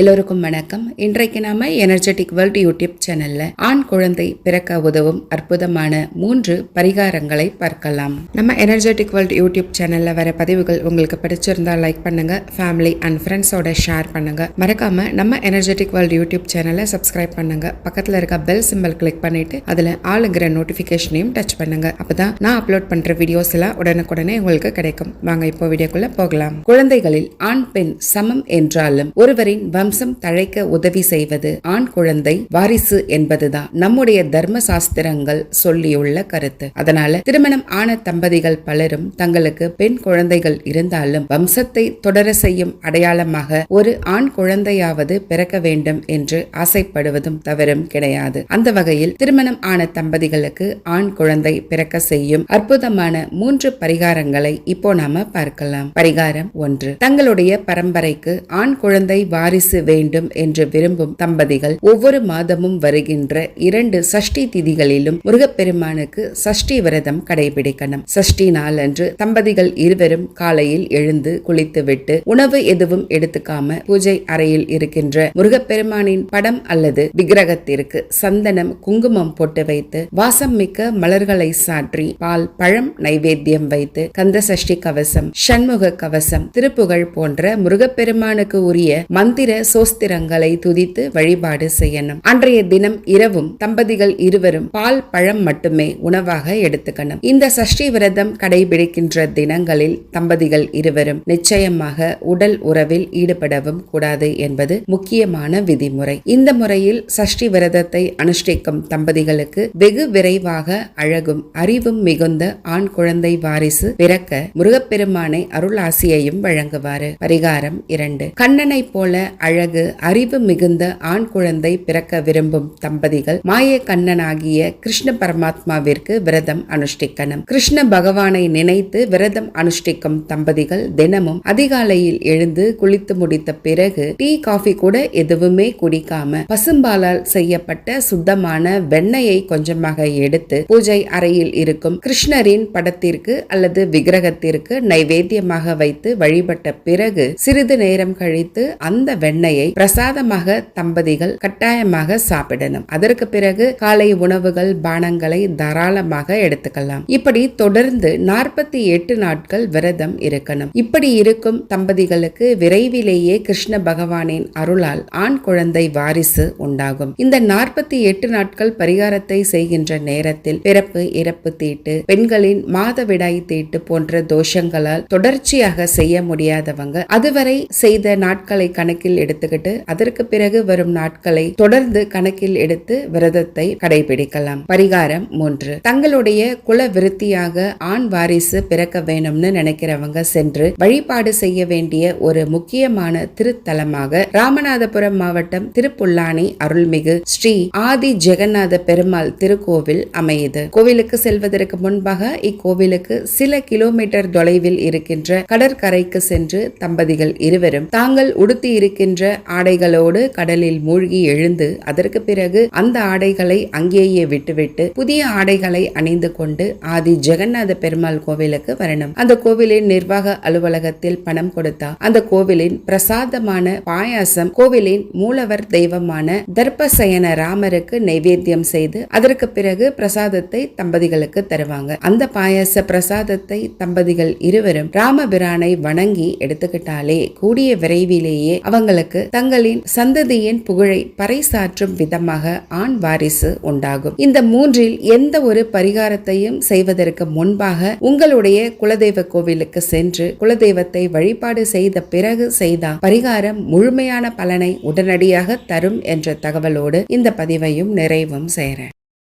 எல்லோருக்கும் வணக்கம். இன்றைக்கு நாம எனர்ஜெட்டிக் வேர்ல்ட் யூடியூப் சேனல்ல ஆண் குழந்தை பிறக்க உதவும் அற்புதமான மூன்று பரிகாரங்களை பார்க்கலாம். நம்ம எனர்ஜெட்டிக் வேர்ல்ட் யூடியூப் சேனல்ல வர பதிவுகள் உங்களுக்கு பிடிச்சிருந்தா லைக் பண்ணுங்க ஃபேமிலி அண்ட் ஃப்ரெண்ட்ஸோட ஷேர் பண்ணுங்க. மறக்காம நம்ம எனர்ஜெட்டிக் வேர்ல்ட் யூடியூப் சேனலை சப்ஸ்கிரைப் பண்ணுங்க. பக்கத்துல இருக்க பெல் சிம்பிள் கிளிக் பண்ணிட்டு அதுல ஆளுங்கிற நோட்டிபிகேஷனையும் டச் பண்ணுங்க. அப்பதான் நான் அப்லோட் பண்ற வீடியோஸ் எல்லாம் உடனுக்குடனே உங்களுக்கு கிடைக்கும். வாங்க இப்போ வீடியோக்குள்ள போகலாம். குழந்தைகளில் ஆண் பெண் சமம் என்றாலும் ஒருவரின் வம்சம் தழைக்க உதவி செய்வது ஆண் குழந்தை வாரிசு என்பதுதான். நம்முடைய தர்ம சாஸ்திரங்கள் சொல்லியுள்ள கருத்து. அதனால திருமணம் ஆன தம்பதிகள் பலரும் தங்களுக்கு பெண் குழந்தைகள் இருந்தாலும் வம்சத்தை தொடர செய்யும் அடையாளமாக ஒரு ஆண் குழந்தையாவது பிறக்க வேண்டும் என்று ஆசைப்படுவதும் தவறும் கிடையாது. அந்த வகையில் திருமணம் ஆன தம்பதிகளுக்கு ஆண் குழந்தை பிறக்க செய்யும் அற்புதமான மூன்று பரிகாரங்களை இப்போ நாம பார்க்கலாம். பரிகாரம் ஒன்று. தங்களுடைய பரம்பரைக்கு ஆண் குழந்தை வாரிசு வேண்டும் என்று விரும்பும் தம்பதிகள் ஒவ்வொரு மாதமும் வருகின்ற இரண்டு சஷ்டி திதிகளிலும் முருகப்பெருமானுக்கு சஷ்டி விரதம் கடைபிடிக்கணும். சஷ்டி நாளன்று தம்பதிகள் இருவரும் காலையில் எழுந்து குளித்துவிட்டு உணவு எதுவும் எடுத்துக்காம பூஜை அறையில் இருக்கின்ற முருகப்பெருமானின் படம் அல்லது விக்கிரகத்திற்கு சந்தனம் குங்குமம் போட்டு வைத்து வாசம் மிக்க மலர்களை சாற்றி பால் பழம் நைவேத்தியம் வைத்து கந்த சஷ்டி கவசம் சண்முக கவசம் திருப்புகழ் போன்ற முருகப்பெருமானுக்கு உரிய மந்திர சோஸ்திரங்களை துதித்து வழிபாடு செய்யணும். அன்றைய தினம் இரவும் தம்பதிகள் இருவரும் பால் பழம் மட்டுமே உணவாக எடுத்துக்கணும். இந்த சஷ்டி விரதம் கடைபிடிக்கின்ற தினங்களில் தம்பதிகள் இருவரும் நிச்சயமாக உடல் உறவில் ஈடுபடவும் கூடாது என்பது முக்கியமான விதிமுறை. இந்த முறையில் சஷ்டி விரதத்தை அனுஷ்டிக்கும் தம்பதிகளுக்கு வெகு விரைவாக அழகும் அறிவும் மிகுந்த ஆண் குழந்தை வாரிசு பிறக்க முருகப்பெருமானை அருளாசியையும் வழங்குவாரு. பரிகாரம் இரண்டு. கண்ணனை போல அழகு அறிவு மிகுந்த ஆண் குழந்தை பிறக்க விரும்பும் தம்பதிகள் மாய கண்ணனாகிய கிருஷ்ண பரமாத்மாவிற்கு விரதம் அனுஷ்டிக்கணும். கிருஷ்ண பகவானை நினைத்து விரதம் அனுஷ்டிக்கும் தம்பதிகள் தினமும் அதிகாலையில் எழுந்து குளித்து முடித்த பிறகு டீ காஃபி கூட எதுவுமே குடிக்காம பசும்பாலால் செய்யப்பட்ட சுத்தமான வெண்ணெயை கொஞ்சமாக எடுத்து பூஜை அறையில் இருக்கும் கிருஷ்ணரின் படத்திற்கு அல்லது விக்கிரகத்திற்கு நைவேத்தியமாக வைத்து வழிபட்ட பிறகு சிறிது நேரம் கழித்து அந்த வெண்ணெய் பிரசாதமாக தம்பதிகள் கட்டாயமாக சாப்பிடணும். அதற்கு பிறகு காலை உணவுகள் பானங்களை தாராளமாக எடுத்துக்கலாம். இப்படி தொடர்ந்து நாற்பத்தி எட்டு நாட்கள் விரதம் இருக்கணும். இப்படி இருக்கும் தம்பதிகளுக்கு விரைவிலேயே கிருஷ்ண பகவானின் அருளால் ஆண் குழந்தை வாரிசு உண்டாகும். இந்த நாற்பத்தி எட்டு நாட்கள் பரிகாரத்தை செய்கின்ற நேரத்தில் பிறப்பு இறப்பு தீட்டு பெண்களின் மாதவிடாய் தீட்டு போன்ற தோஷங்களால் தொடர்ச்சியாக செய்ய முடியாதவங்க அதுவரை செய்த நாட்களை கணக்கில் எடுத்துக்கிட்டு அதற்கு பிறகு வரும் நாட்களை தொடர்ந்து கணக்கில் எடுத்து விரதத்தை கடைபிடிக்கலாம். பரிகாரம் மூன்று. தங்களுடைய குல விருத்தியாக ஆண் வாரிசு பிறக்க வேணும்னு நினைக்கிறவங்க சென்று வழிபாடு செய்ய வேண்டிய ஒரு முக்கியமான திருத்தலமாக ராமநாதபுரம் மாவட்டம் திருப்புல்லானி அருள்மிகு ஸ்ரீ ஆதி ஜெகநாத பெருமாள் திருக்கோவில் அமையுது. கோவிலுக்கு செல்வதற்கு முன்பாக இக்கோவிலுக்கு சில கிலோமீட்டர் தொலைவில் இருக்கின்ற கடற்கரைக்கு சென்று தம்பதிகள் இருவரும் தாங்கள் உடுத்தி இருக்கின்ற ஆடைகளோடு கடலில் மூழ்கி எழுந்து அதற்கு பிறகு அந்த ஆடைகளை அங்கேயே விட்டுவிட்டு புதிய ஆடைகளை அணிந்து கொண்டு ஆதி ஜெகநாத பெருமாள் கோவிலுக்கு வரணும். அந்த கோவிலின் நிர்வாக அலுவலகத்தில் பணம் கொடுத்தா அந்த கோவிலின் பிரசாதமான பாயாசம் கோவிலின் மூலவர் தெய்வமான தர்ப்பசயன ராமருக்கு நைவேத்தியம் செய்து அதற்கு பிறகு பிரசாதத்தை தம்பதிகளுக்கு தருவாங்க. அந்த பாயாச பிரசாதத்தை தம்பதிகள் இருவரும் ராமபிரானை வணங்கி எடுத்துக்கிட்டாலே கூடிய விரைவிலேயே அவங்களுக்கு தங்களின் சந்ததியின் புகழை பறைசாற்றும் விதமாக ஆண் வாரிசு உண்டாகும். இந்த மூன்றில் எந்த ஒரு பரிகாரத்தையும் செய்வதற்கு முன்பாக உங்களுடைய குலதெய்வ கோவிலுக்கு சென்று குலதெய்வத்தை வழிபாடு செய்த பிறகு செய்த பரிகாரம் முழுமையான பலனை உடனடியாக தரும் என்ற தகவலோடு இந்த பதிவையும் நிறைவும் செய்கிறேன்